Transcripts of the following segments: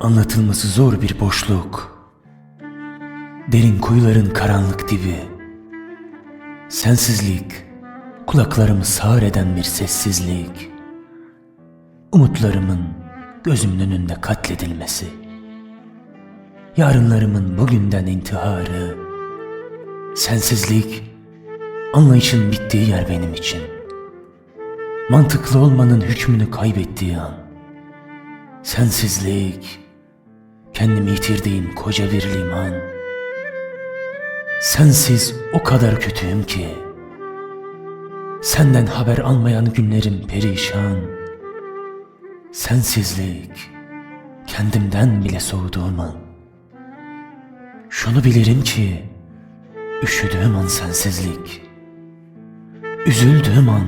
anlatılması zor bir boşluk. Derin kuyuların karanlık dibi. Sensizlik, kulaklarımı sağır eden bir sessizlik. Umutlarımın gözümün önünde katledilmesi. Yarınlarımın bugünden intiharı. Sensizlik, anlayışın bittiği yer benim için. Mantıklı olmanın hükmünü kaybettiği an. Sensizlik, kendimi yitirdiğim koca bir liman. Sensiz o kadar kötüyüm ki. Senden haber almayan günlerim perişan. Sensizlik, kendimden bile soğuduğum an. Şunu bilirim ki, üşüdüğüm an sensizlik. Üzüldüğüm an,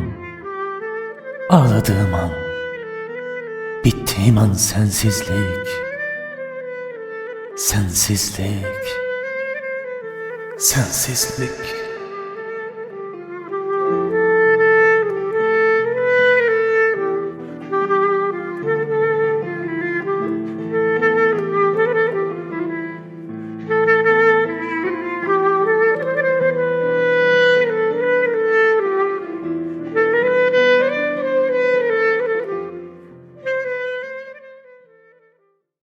ağladığım an, bittiğim an sensizlik. Sensizlik, sensizlik.